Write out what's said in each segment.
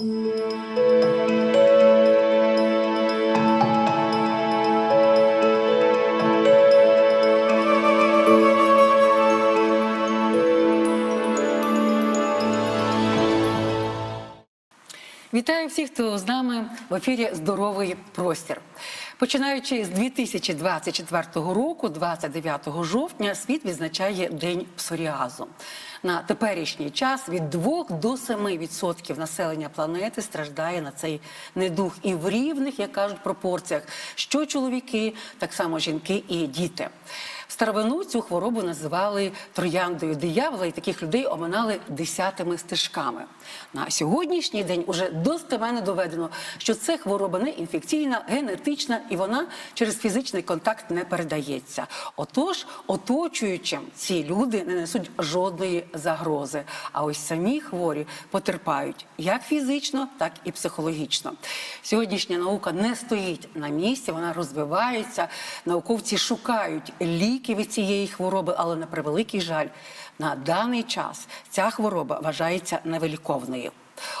Вітаю всіх, хто з нами в ефірі Здоровий простір. Починаючи з 2024 року, 29 жовтня, світ відзначає День псоріазу. На теперішній час від 2 до 7% населення планети страждає на цей недух і в рівних, як кажуть, пропорціях, що чоловіки, так само жінки і діти. Старовину цю хворобу називали трояндою диявола, і таких людей оминали десятими стежками. На сьогоднішній день уже достеменно доведено, що це хвороба не інфекційна, генетична і вона через фізичний контакт не передається. Отож, оточуючим ці люди не несуть жодної загрози. А ось самі хворі потерпають як фізично, так і психологічно. Сьогоднішня наука не стоїть на місці, вона розвивається. Науковці шукають ліки від цієї хвороби, але на превеликий жаль, на даний час ця хвороба вважається невиліковною.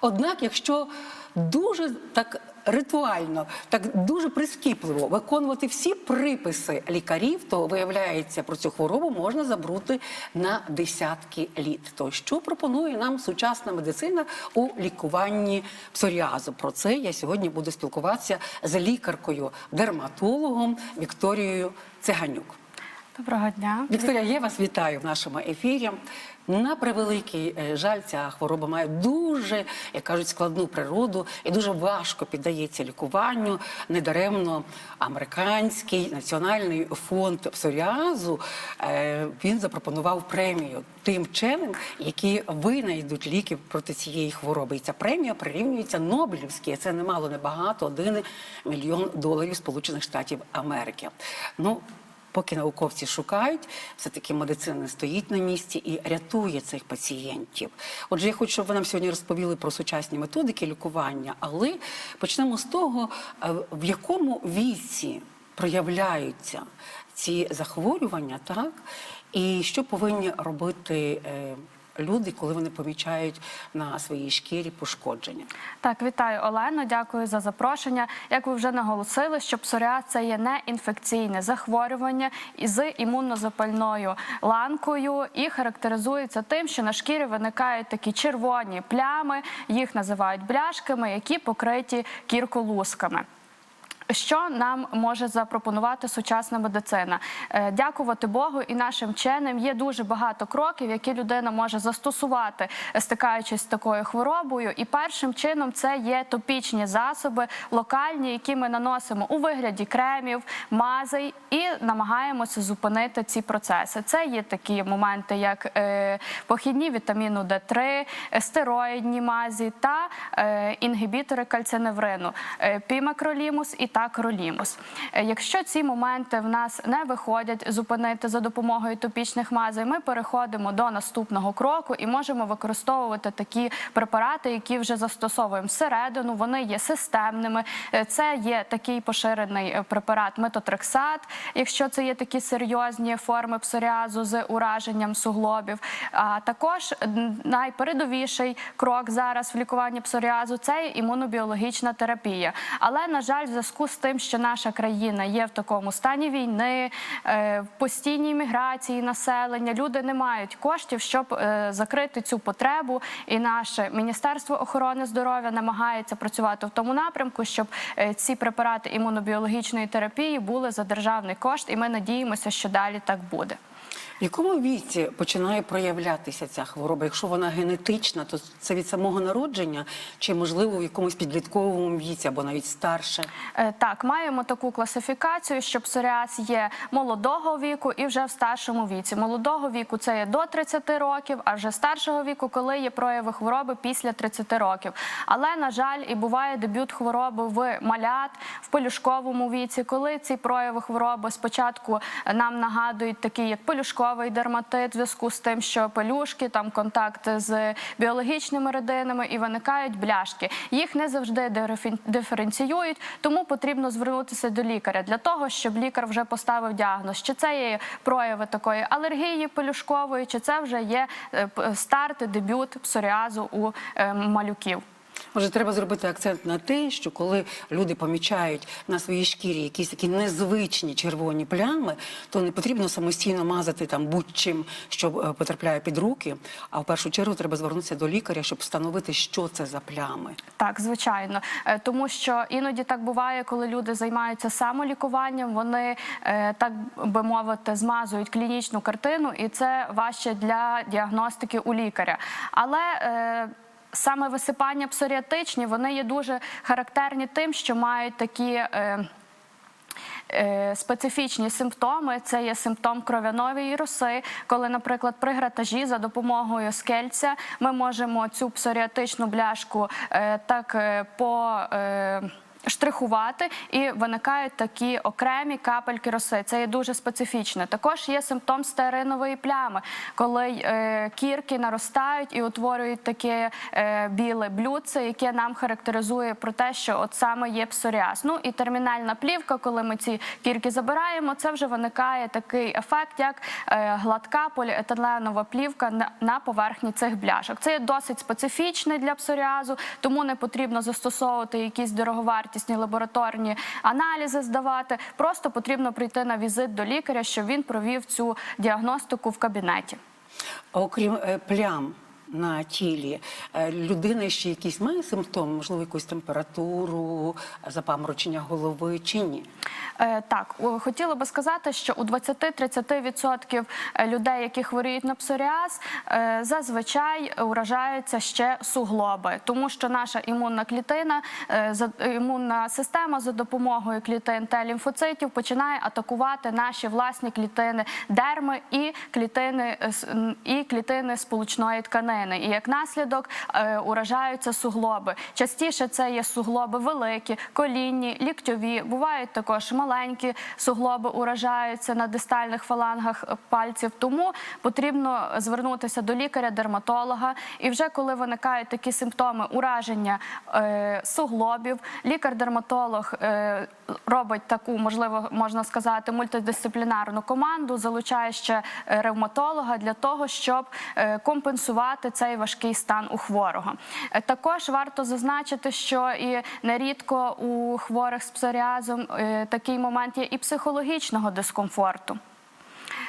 Однак, якщо дуже так ритуально, так дуже прискіпливо виконувати всі приписи лікарів, то виявляється про цю хворобу можна забрути на десятки літ. То що пропонує нам сучасна медицина у лікуванні псоріазу? Про це я сьогодні буду спілкуватися з лікаркою-дерматологом Вікторією Циганюк. Доброго дня. Вікторія, я вас вітаю в нашому ефірі. На превеликий е, жаль, ця хвороба має дуже, як кажуть, складну природу і дуже важко піддається лікуванню. Недаремно американський національний фонд псоріазу е, він запропонував премію тим вченим, які винайдуть ліки проти цієї хвороби. І ця премія прирівнюється Нобелівській. Це немало небагато, один мільйон доларів Сполучених Штатів Америки. Ну Поки науковці шукають, все-таки медицина не стоїть на місці і рятує цих пацієнтів. Отже, я хочу, щоб ви нам сьогодні розповіли про сучасні методики лікування, але почнемо з того, е, в якому віці проявляються ці захворювання, так і що повинні робити. Люди, коли вони помічають на своїй шкірі пошкодження, Так, вітаю Олено. Дякую за запрошення. Як ви вже наголосили, що псоріаз – це є не інфекційне захворювання із імуннозапальною ланкою і характеризується тим, що на шкірі виникають такі червоні плями, їх називають бляшками, які покриті кірколусками. Що нам може запропонувати сучасна медицина? Е, Дякувати Богу і нашим вченим є дуже багато кроків, які людина може застосувати, е, стикаючись з такою хворобою. І першим чином це є топічні засоби, локальні, які ми наносимо у вигляді кремів, мазей і намагаємося зупинити ці процеси. Це є такі моменти, як е, похідні вітаміну Д3, е, стероїдні мазі та інгібітори кальциневрину, пімакролімус і такролімус. Е, Якщо ці моменти в нас не виходять зупинити за допомогою топічних мазей, ми переходимо до наступного кроку і можемо використовувати такі препарати, які вже застосовуємо всередину. Вони є системними. Е, Це є такий поширений е, препарат метотрексат, якщо це є такі серйозні форми псоріазу з ураженням суглобів. А також найпередовіший крок зараз в лікуванні псоріазу це імунобіологічна терапія. Але на жаль, в зв'язку з тим, що наша країна є в такому стані війни, е, в постійній міграції населення, люди не мають коштів, щоб е, закрити цю потребу. І наше міністерство охорони здоров'я намагається працювати в тому напрямку, щоб е, ці препарати імунобіологічної терапії були за державний кошт, і ми надіємося, що далі так буде. Якому віці починає проявлятися ця хвороба? Якщо вона генетична, то це від самого народження, чи можливо в якомусь підлітковому віці або навіть старше? Е, Так, маємо таку класифікацію, що псоріаз є молодого віку і вже в старшому віці. Молодого віку це є до 30 років, а вже старшого віку, коли є прояви хвороби після 30 років. Але на жаль, і буває дебют хвороби в малят в полюшковому віці, коли ці прояви хвороби спочатку нам нагадують такі, як полюшковий дерматит, в зв'язку з тим, що пелюшки, там контакт з біологічними родинами і виникають бляшки. Їх не завжди диференціюють, тому потрібно звернутися до лікаря для того, щоб лікар вже поставив діагноз, чи це є прояви такої алергії пелюшкової, чи це вже є е, старт, дебют псоріазу у е, малюків. Може, треба зробити акцент на те, що коли люди помічають на своїй шкірі якісь такі незвичні червоні плями, то не потрібно самостійно мазати там будь-чим, що е, потрапляє під руки. А в першу чергу треба звернутися до лікаря, щоб встановити, що це за плями. Так, звичайно, Е, тому що іноді так буває, коли люди займаються самолікуванням, вони е, так би мовити змазують клінічну картину, і це важче для діагностики у лікаря. Але Саме висипання псоріатичні вони є дуже характерні тим, що мають такі е, е, специфічні симптоми. Це є симптом кров'яної роси, коли, наприклад, при гратажі за допомогою скельця ми можемо цю псоріатичну бляшку е, так е, по. Штрихувати і виникають такі окремі капельки роси. Це є дуже специфічно. Також є симптом стеаринової плями, коли е, кірки наростають і утворюють таке е, біле блюдце, яке нам характеризує про те, що от саме є псоріаз. Ну і термінальна плівка, коли ми ці кірки забираємо, це вже виникає такий ефект, як е, гладка поліетиленова плівка на, на поверхні цих бляшок. Це є досить специфічний для псоріазу, тому не потрібно застосовувати якісь дороговартісні лабораторні аналізи здавати. Просто потрібно прийти на візит до лікаря, щоб він провів цю діагностику в кабінеті. Окрім е, плям на тілі, е, людина ще якісь має симптоми, можливо, якусь температуру, запаморочення голови чи ні? Е, Так, хотіла би сказати, що у 20-30% людей, які хворіють на псоріаз, е, зазвичай уражаються ще суглоби, тому що наша імунна клітина, е, за- імунна система за допомогою клітин Т лімфоцитів починає атакувати наші власні клітини дерми і клітини е, і клітини сполучної тканини. І як наслідок е, уражаються суглоби. Частіше це є суглоби великі, колінні, ліктьові. Бувають також маленькі суглоби уражаються на дистальних фалангах е, пальців. Тому потрібно звернутися до лікаря-дерматолога. І вже коли виникають такі симптоми ураження е, суглобів, лікар-дерматолог робить таку, можливо, можна сказати, мультидисциплінарну команду, залучає ще ревматолога для того, щоб компенсувати цей важкий стан у хворого. Е, Також варто зазначити, що і нерідко у хворих з псоріазом е, такий момент є і психологічного дискомфорту.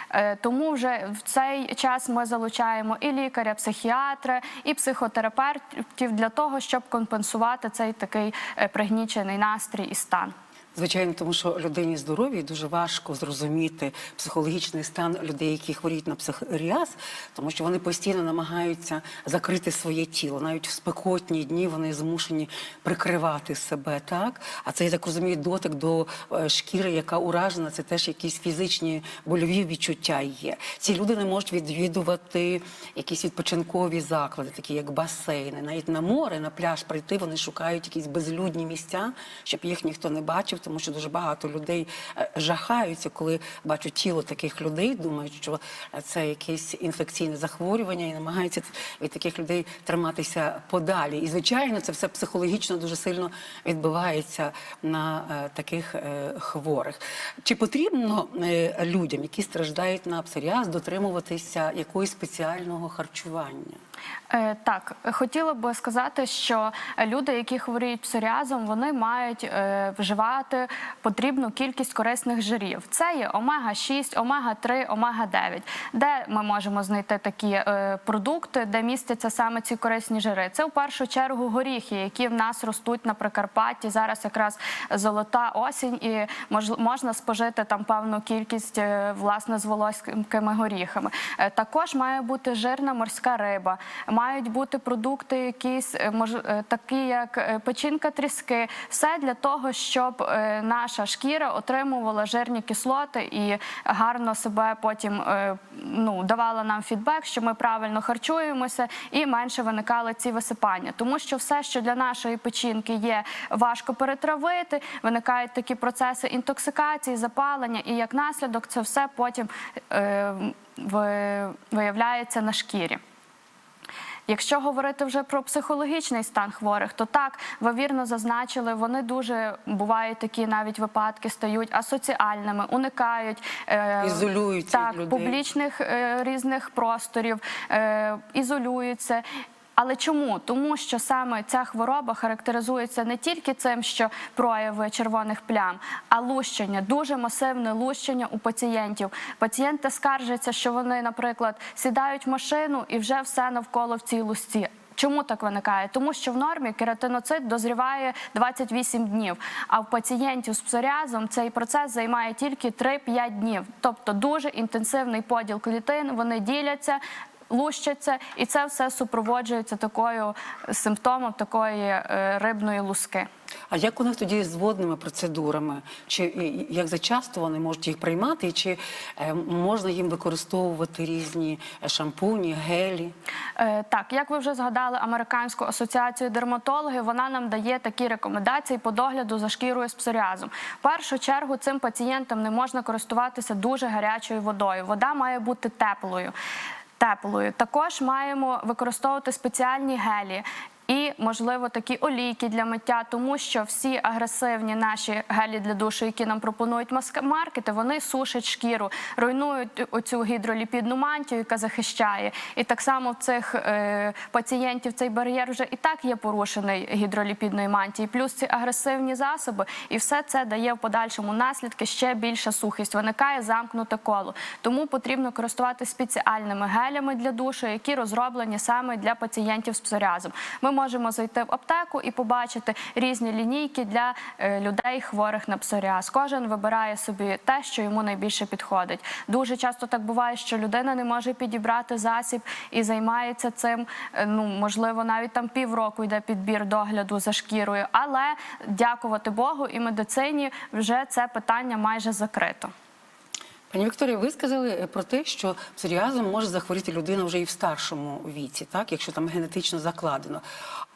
Е, Тому вже в цей час ми залучаємо і лікаря, психіатра, і психотерапевтів для того, щоб компенсувати цей такий пригнічений настрій і стан. Звичайно, тому що людині здоровій дуже важко зрозуміти психологічний стан людей, які хворіють на психоріаз, тому що вони постійно намагаються закрити своє тіло. Навіть в спекотні дні вони змушені прикривати себе, так? А це, я так розумію, дотик до е, шкіри, яка уражена, це теж якісь фізичні больові відчуття є. Ці люди не можуть відвідувати якісь відпочинкові заклади, такі як басейни. Навіть на море, на пляж прийти, вони шукають якісь безлюдні місця, щоб їх ніхто не бачив, тому що дуже багато людей е, жахаються, коли бачать тіло таких людей, думають, що це якесь інфекційне захворювання, і намагаються від таких людей триматися подалі. І звичайно, це все психологічно дуже сильно відбувається на е, таких е, хворих. Чи потрібно людям, які страждають на псоріаз, дотримуватися якогось спеціального харчування? Так, хотіла би сказати, що люди, які хворіють псоріазом, вони мають е, вживати потрібну кількість корисних жирів. Це є омега-6, омега-3, омега-9, де ми можемо знайти такі е, продукти, де містяться саме ці корисні жири. Це в першу чергу горіхи, які в нас ростуть на Прикарпатті. Зараз якраз золота осінь, і мож- можна спожити там певну кількість е, власне з волоськими горіхами. Е, Також має бути жирна морська риба, мають бути продукти, якісь такі, як печінка тріски, все для того, щоб наша шкіра отримувала жирні кислоти і гарно себе потім е, ну, давала нам фідбек, що ми правильно харчуємося і менше виникали ці висипання. Тому що все, що для нашої печінки є важко перетравити, виникають такі процеси інтоксикації, запалення, і як наслідок це все потім е, виявляється на шкірі. Якщо говорити вже про психологічний стан хворих, то так ви вірно зазначили, вони дуже бувають такі навіть випадки, стають асоціальними, уникають е, Ізолюються так, людей. публічних е, різних просторів, е, ізолюються. Але чому? Тому що саме ця хвороба характеризується не тільки цим, що прояви червоних плям, а лущення, дуже масивне лущення у пацієнтів. Пацієнти скаржаться, що вони, наприклад, сідають в машину і вже все навколо в цій лусті. Чому так виникає? Тому що в нормі кератиноцит дозріває 28 днів, а в пацієнтів з псоріазом цей процес займає тільки 3-5 днів. Тобто дуже інтенсивний поділ клітин, вони діляться. Лущаться, і це все супроводжується такою симптомом такої е, рибної луски. А як у них тоді з водними процедурами? Чи як зачасто вони можуть їх приймати, і чи е, можна їм використовувати різні е, шампуні, гелі? Так, як ви вже згадали, американську асоціацію дерматологів, вона нам дає такі рекомендації по догляду за шкірою з псоріазом. В першу чергу цим пацієнтам не можна користуватися дуже гарячою водою. Вода має бути теплою. Теплою також маємо використовувати спеціальні гелі. І, можливо, такі олійки для миття, тому що всі агресивні наші гелі для душу, які нам пропонують маркети, вони сушать шкіру, руйнують оцю гідроліпідну мантію, яка захищає. І так само в цих е, пацієнтів цей бар'єр вже і так є порушений гідроліпідної мантії, плюс ці агресивні засоби, і все це дає в подальшому наслідки ще більша сухість. Виникає замкнуте коло. Тому потрібно користуватися спеціальними гелями для душу, які розроблені саме для пацієнтів з псоріазом. Ми можемо зайти в аптеку і побачити різні лінійки для е, людей, хворих на псоріаз. Кожен вибирає собі те, що йому найбільше підходить. Дуже часто так буває, що людина не може підібрати засіб і займається цим. е, Ну можливо, навіть там півроку йде підбір догляду за шкірою. Але дякувати Богу і медицині вже це питання майже закрито. Пані Вікторія, ви сказали е, про те, що псоріазом може захворіти людина вже і в старшому віці, так якщо там генетично закладено.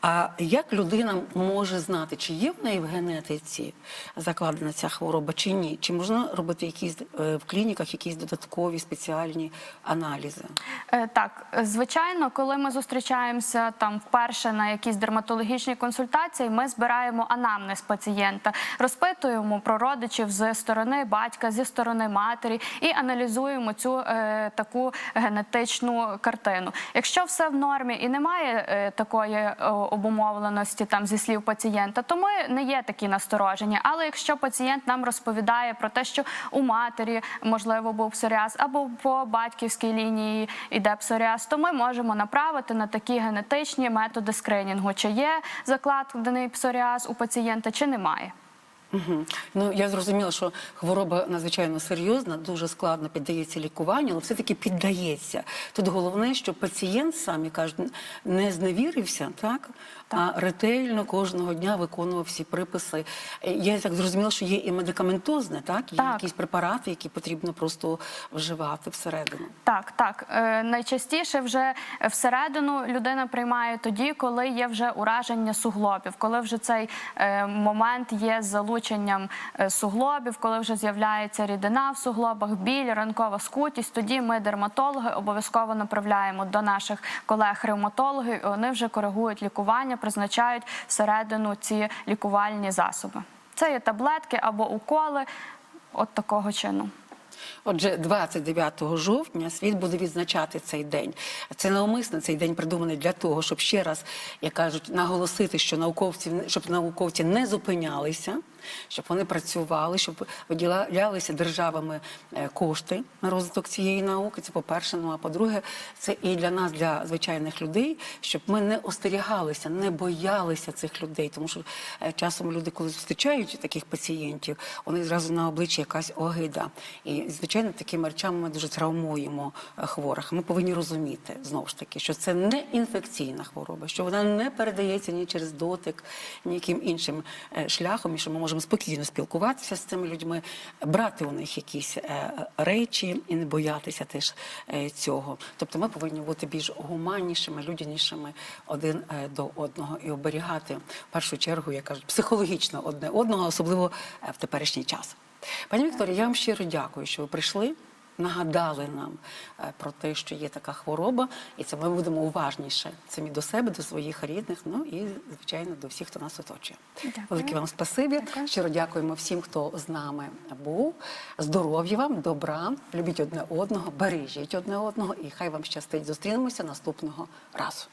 А як людина може знати, чи є в неї в генетиці закладена ця хвороба, чи ні? Чи можна робити якісь е, в клініках якісь додаткові спеціальні аналізи? Е, Так, звичайно, коли ми зустрічаємося там вперше на якісь дерматологічні консультації, ми збираємо анамнез пацієнта, розпитуємо про родичів з сторони батька, зі сторони матері і аналізуємо цю е, таку генетичну картину. Якщо все в нормі і немає е, такої е, обумовленості там зі слів пацієнта, то ми не є такі насторожені. Але якщо пацієнт нам розповідає про те, що у матері можливо був псоріаз, або по батьківській лінії йде псоріаз, то ми можемо направити на такі генетичні методи скринінгу, чи є закладений псоріаз у пацієнта, чи немає. Угу. Ну я зрозуміла, що хвороба надзвичайно серйозна, дуже складно піддається лікуванню, але все-таки піддається. Тут головне, щоб пацієнт сам як кажуть, не зневірився, так? а ретельно кожного дня виконував всі приписи. Я так зрозуміла, що є і медикаментозне, так? Є Так. якісь препарати, які потрібно просто вживати всередину. Так, так. Е, найчастіше вже всередину людина приймає тоді, коли є вже ураження суглобів, коли вже цей е, момент є з залученням е, суглобів, коли вже з'являється рідина в суглобах, біль, ранкова скутість. Тоді ми, дерматологи, обов'язково направляємо до наших колег-ревматологів, і вони вже коригують лікування, призначають всередину ці лікувальні засоби. Це є таблетки або уколи, от такого чину. Отже, 29 жовтня світ буде відзначати цей день. Це навмисно цей день придуманий для того, щоб ще раз, як кажуть, наголосити, що науковці щоб науковці не зупинялися, щоб вони працювали, щоб виділялися державами е, кошти на розвиток цієї науки. Це по-перше. Ну а по-друге, це і для нас, для звичайних людей, щоб ми не остерігалися, не боялися цих людей. Тому що е, часом люди, коли зустрічають таких пацієнтів, вони зразу на обличчі якась огида. І звичайно, такими речами ми дуже травмуємо е, хворих. Ми повинні розуміти знову ж таки, що це не інфекційна хвороба, що вона не передається ні через дотик, ні яким іншим шляхом, і що ми можемо спокійно спілкуватися з цими людьми, брати у них якісь е, речі і не боятися теж е, цього. Тобто ми повинні бути більш гуманнішими, людянішими один е, до одного і оберігати в першу чергу, я кажу, психологічно одне одного, особливо в теперішній час. Пані Вікторія, я вам щиро дякую, що ви прийшли. Нагадали нам е, про те, що є така хвороба, і це ми будемо уважніше самі до себе, до своїх рідних, ну і звичайно до всіх, хто нас оточує. Дякую. Велике вам спасибі. Дякую. Щиро дякуємо всім, хто з нами був. Здоров'я вам, добра, любіть одне одного, бережіть одне одного, і хай вам щастить. Зустрінемося наступного разу.